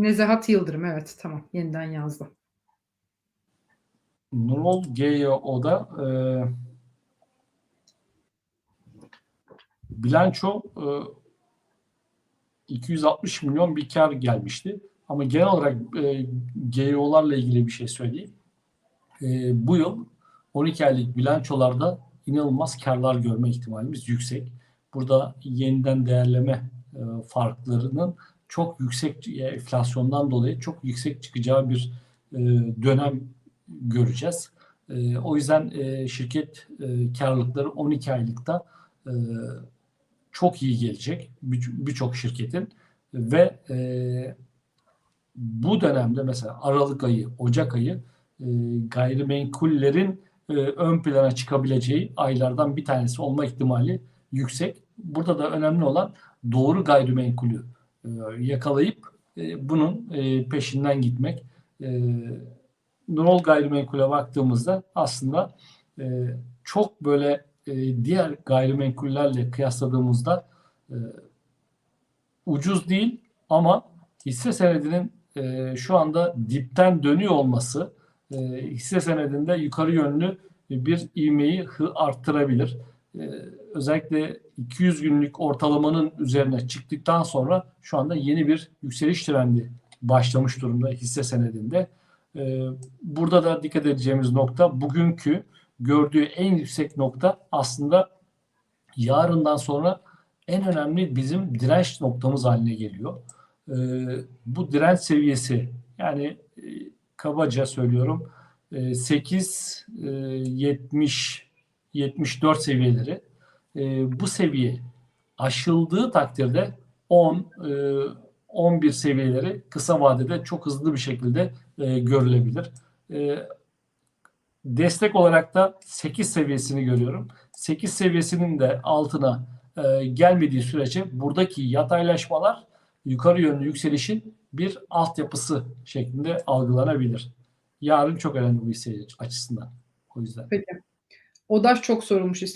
Nezahat Yıldırım evet tamam yeniden yazdım. Nurol GYO'da e, bilanço e, 260 milyon bir kar gelmişti. Ama genel olarak e, GYO'larla ilgili bir şey söyleyeyim. E, bu yıl 12 aylık bilançolarda inanılmaz karlar görme ihtimalimiz yüksek. Burada yeniden değerleme e, farklarının çok yüksek e, enflasyondan dolayı çok yüksek çıkacağı bir e, dönem göreceğiz. E, o yüzden e, şirket e, karlılıkları 12 aylıkta e, çok iyi gelecek bir- birçok şirketin ve e, bu dönemde mesela Aralık ayı, Ocak ayı e, gayrimenkullerin e, ön plana çıkabileceği aylardan bir tanesi olma ihtimali yüksek. Burada da önemli olan doğru gayrimenkulü yakalayıp e, bunun e, peşinden gitmek. E, Nurol gayrimenkule baktığımızda aslında e, çok böyle e, diğer gayrimenkullerle kıyasladığımızda e, ucuz değil ama hisse senedinin e, şu anda dipten dönüyor olması e, hisse senedinde yukarı yönlü bir ivmeyi arttırabilir. Özellikle 200 günlük ortalamanın üzerine çıktıktan sonra şu anda yeni bir yükseliş trendi başlamış durumda hisse senedinde. E, burada da dikkat edeceğimiz nokta bugünkü gördüğü en yüksek nokta aslında yarından sonra en önemli bizim direnç noktamız haline geliyor. E, bu direnç seviyesi yani e, kabaca söylüyorum e, 8 e, 70 74 seviyeleri e, bu seviye aşıldığı takdirde 10 e, 11 seviyeleri kısa vadede çok hızlı bir şekilde e, görülebilir. E, destek olarak da 8 seviyesini görüyorum. 8 seviyesinin de altına e, gelmediği sürece buradaki yataylaşmalar yukarı yönlü yükselişin bir altyapısı şeklinde algılanabilir. Yarın çok önemli bu hisse açısından. O yüzden. Peki. Odaş çok sorulmuş ismi.